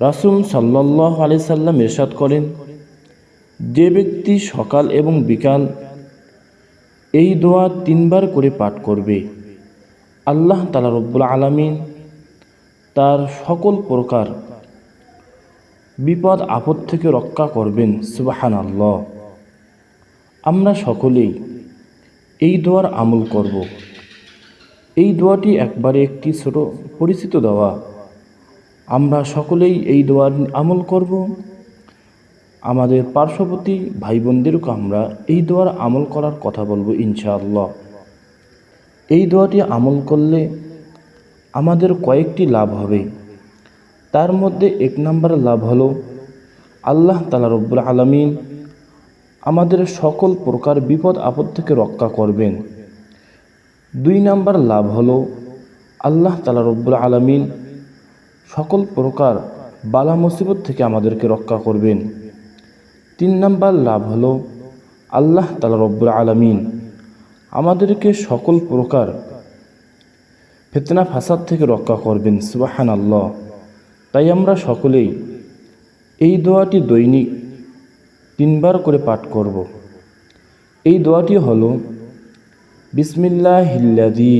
রাসুল সাল্লাহ আলি সাল্লাম এরশাদ করেন, যে ব্যক্তি সকাল এবং বিকাল এই দোয়া তিনবার করে পাঠ করবে, আল্লাহ তালা রব্বুল আলমিন তার সকল প্রকার বিপদ, আপদ থেকে রক্ষা করবেন। সুবাহান আল্লাহ আমরা সকলেই এই দোয়ার আমল করব। এই দোয়াটি একবারে একটি ছোট পরিচিত দোয়া আমরা সকলেই এই দোয়ার আমল করব। আমাদের পার্শ্ববর্তী ভাই বোনদেরকে আমরা এই দোয়ার আমল করার কথা বলব ইনশাআল্লাহ। এই দোয়াটি আমল করলে আমাদের কয়েকটি লাভ হবে। তার মধ্যে এক নম্বর লাভ হলো, আল্লাহ তালা রব্বুল আলমিন আমাদের সকল প্রকার বিপদ আপদ থেকে রক্ষা করবেন। দুই নাম্বার লাভ হলো, আল্লাহ তালা রব্বুল আলমিন সকল প্রকার বালা মুসিবত থেকে আমাদেরকে রক্ষা করবেন। তিন নাম্বার লাভ হলো আল্লাহ তালা রব্বুল আলমিন আমাদেরকে সকল প্রকার ফেতনা ফাসাদ থেকে রক্ষা করবেন সুবাহান আল্লাহ তাই আমরা সকলেই এই দোয়াটি দৈনিক তিনবার করে পাঠ করব। এই দোয়াটি হল বিসমিল্লাহ হিল্লাদি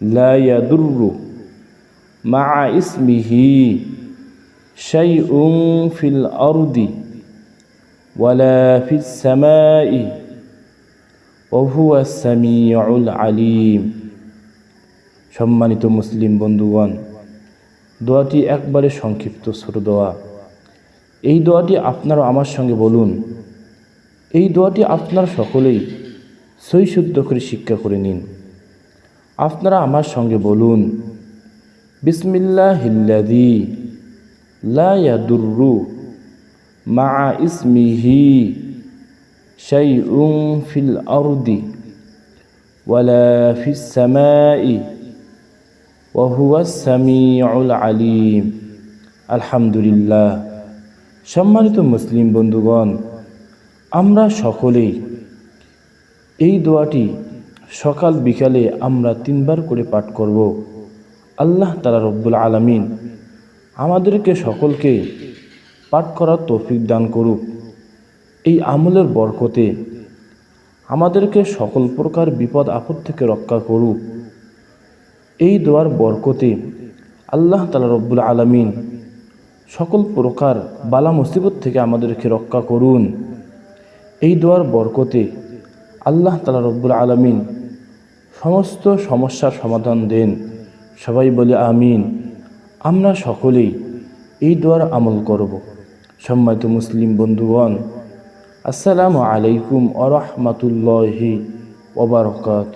লায়াদুরু মা ইসমিহি শাইউং ফিল আরদি ওয়ালা ফিস সামাই ওহুয়া সামিউল আলিম। সম্মানিত মুসলিম বন্ধুগণ, দোয়াটি একবারে সংক্ষিপ্ত ছোট দোয়া। এই দোয়াটি আপনারা আমার সঙ্গে বলুন। এই দোয়াটি আপনারা সকলেই সই শুদ্ধ করে শিক্ষা করে নিন। আপনারা আমার সঙ্গে বলুন বিসমিল্লাহ হিল্লাদি লায়াদুরু মা ইসমিহি শাইউং ফিল আরদি ওয়ালা সামিউল আলিম। আলহামদুলিল্লাহ। সম্মানিত মুসলিম বন্ধুগণ, আমরা সকলেই এই দোয়াটি সকাল বিকালে আমরা তিনবার করে পাঠ করব। আল্লাহ তালা রব্বুল আলমিন আমাদেরকে সকলকে পাঠ করার তৌফিক দান করুক। এই আমলের বরকতে আমাদেরকে সকল প্রকার বিপদ, আপদ থেকে রক্ষা করুক। এই দোয়ার বরকতে আল্লাহ তালা রব্বুল আলমিন সকল প্রকার বালা মুসিবত থেকে আমাদেরকে রক্ষা করুন। এই দোয়ার বরকতে আল্লাহ তালা রব্বুল আলমিন সমস্ত সমস্যার সমাধান দেন। সবাই বলে আমিন। আমরা সকলেই এই দোয়ার আমল করব। সম্মানিত মুসলিম বন্ধুগণ, আসসালামু আলাইকুম আরহামতুল্লাহি ওবরকাত